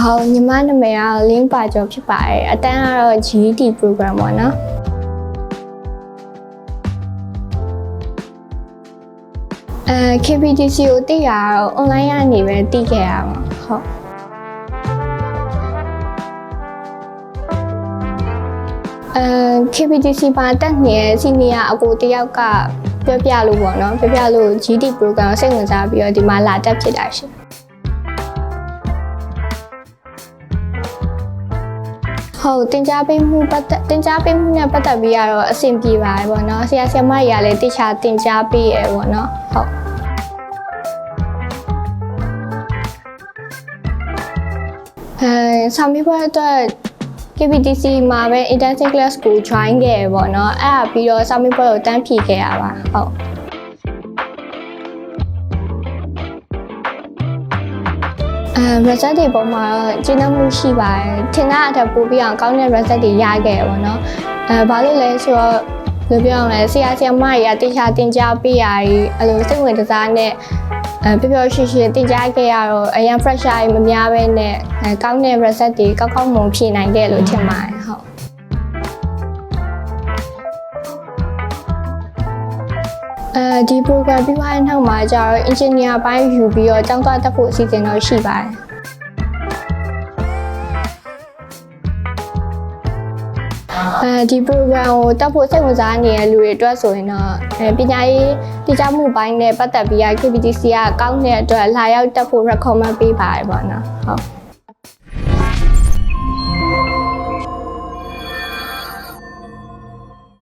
ဟုတ်ညီမနာမည်က link ပါကျော်ဖြစ်ပါတယ်အတန်းကတော့ GED program ပေါ့နော်အဲ KPTC ကိုသိရတော့ online ကနေပဲသိခဲ့ရမှာဟုတ်အဲ KPTC ပါတက်နေတဲ့ senior အကိုတယောက်ကပြောပြလို့ပေါ့နော်ပြောပြလို့ GD program စိတ်ဝင်စားပြီးတော့ဒီမှာလာတက်ဖြစ်တာရှင် ဟုတ်တင် जा ပေးမှုပတ်သက်တင် जा ပေးမှုနဲ့ပတ်သက်ပြီးတော့အဆင်ပြေပါတယ်ပေါ့နော်ဆရာဆရာမကြီးကလည်းတခြားတင် जा ပေးရပေါ့နော်ဟုတ်အဲဆောင်ပြီးပွဲအတွက် KPTC မှာပဲ intensive class ကို join ခဲ့ရပေါ့နော်အဲ့ဒါပြီးတော့စာမေးပွဲကိုတန်းဖြေခဲ့ရပါဟုတ် အဲ result တွေပေါ်မှာတော့ကျင်းနှမှုရှိပါတယ်ထင်တဲ့အထက်ပို့ပြီးအောင်ကောင်းတဲ့ result တွေရခဲ့ရပေါ့နော်အဲဘာလို့လဲဆိုတော့ဘယ်လိုပြောအောင်လဲဆရာဆရာမကြီးကတေချာတင် जा ပေးရည်အဲ့လိုစိတ်ဝင်စားနဲ့အဲပျော်ပျော်ရွှင်ရွှင်တင် जा ခဲ့ရတော့အရင် pressure ကြီးမများပဲနဲ့အဲကောင်းတဲ့ result တွေကောက်ကောက်မွန်ဖြေနိုင်ခဲ့လို့ထင်ပါတယ် အဲဒီ program ပြီးသွားတဲ့နောက်မှာကျတော့ engineer ဘိုင်းယူပြီးတော့ကျောင်းသွားတက်ဖို့အစီအစဉ်တော့ရှိပါတယ်အဲဒီ program ကိုတက်ဖို့စိတ်ဝင်စားနေတဲ့လူတွေအတွက်ဆိုရင်တော့အဲပညာရေးတည်ကြမှုပိုင်းနဲ့ပတ်သက်ပြီး KPTC ကကောင်းတဲ့အတွက်လာရောက်တက်ဖို့ recommend ပေးပါတယ်ပေါ့နော်ဟုတ်